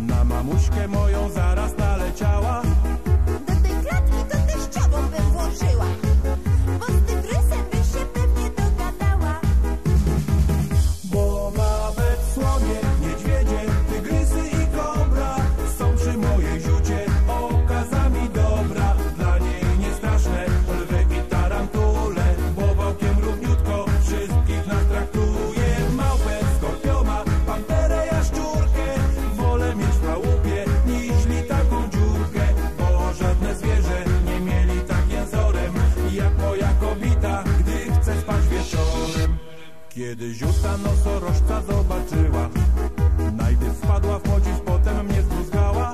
Na mamuśkę moją zaraz naleciała. Kiedy ziuta nosorożca zobaczyła Najpierw wpadła w podziw, potem mnie zbluzgała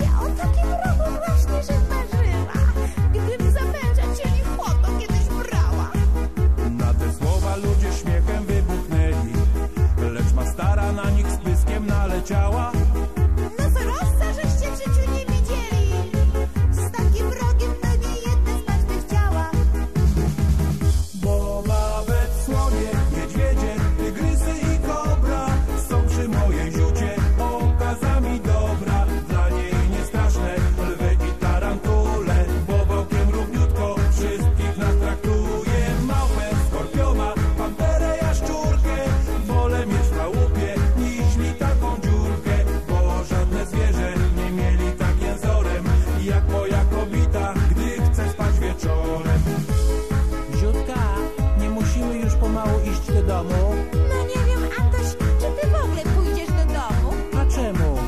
Ja o takim rogu właśnie że marzyła, gdym za męża cieli chłoto kiedyś brała. Na te słowa ludzie śmiechem wybuchnęli Lecz ma stara na nich z pyskiem naleciała domu? No nie wiem, Antoś, czy ty w ogóle pójdziesz do domu? A czemu?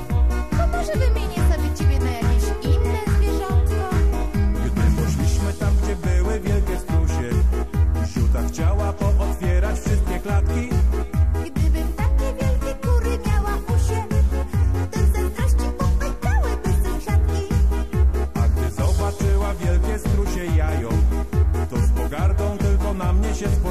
To może wymienię sobie ciebie na jakieś inne zwierzątko? Gdy poszliśmy tam, gdzie były wielkie strusie, Ziuta chciała pootwierać wszystkie klatki. Gdybym takie wielkie kury miała usie, to ze zdrości sąsiadki. A gdy zobaczyła wielkie strusie jają, to z pogardą tylko na mnie się spojrzała.